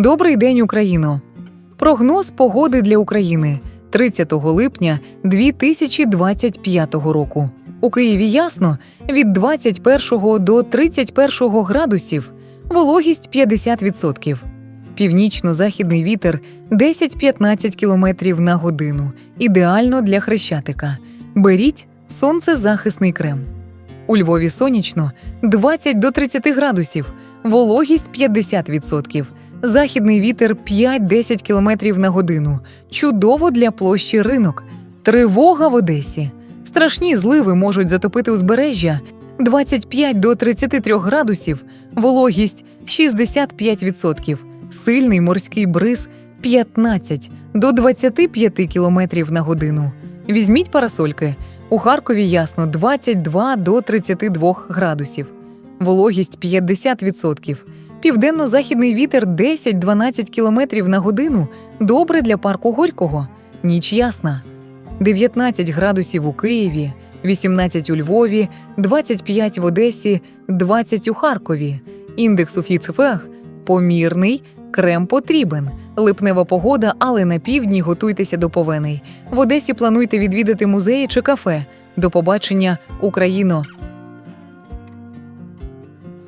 Добрий день, Україно! Прогноз погоди для України 30 липня 2025 року. У Києві ясно від 21 до 31 градусів, вологість 50%. Північно-західний вітер 10-15 км на годину. Ідеально для хрещатика. Беріть сонцезахисний крем. У Львові сонячно 20 до 30 градусів, вологість 50%. Західний вітер 5-10 км на годину. Чудово для площі ринок. Тривога в Одесі. Страшні зливи можуть затопити узбережжя 25 до 33 градусів, вологість 65%, сильний морський бриз 15 до 25 км на годину. Візьміть парасольки. У Харкові ясно 22 до 32 градусів. Вологість 50%. Південно-західний вітер 10-12 км на годину. Добре для парку Горького. Ніч ясна. 19 градусів у Києві, 18 у Львові, 25 в Одесі, 20 у Харкові. Індекс у Фіцфех помірний, крем потрібен. Липнева погода, але на півдні готуйтеся до повеней. В Одесі плануйте відвідати музеї чи кафе. До побачення, Україно!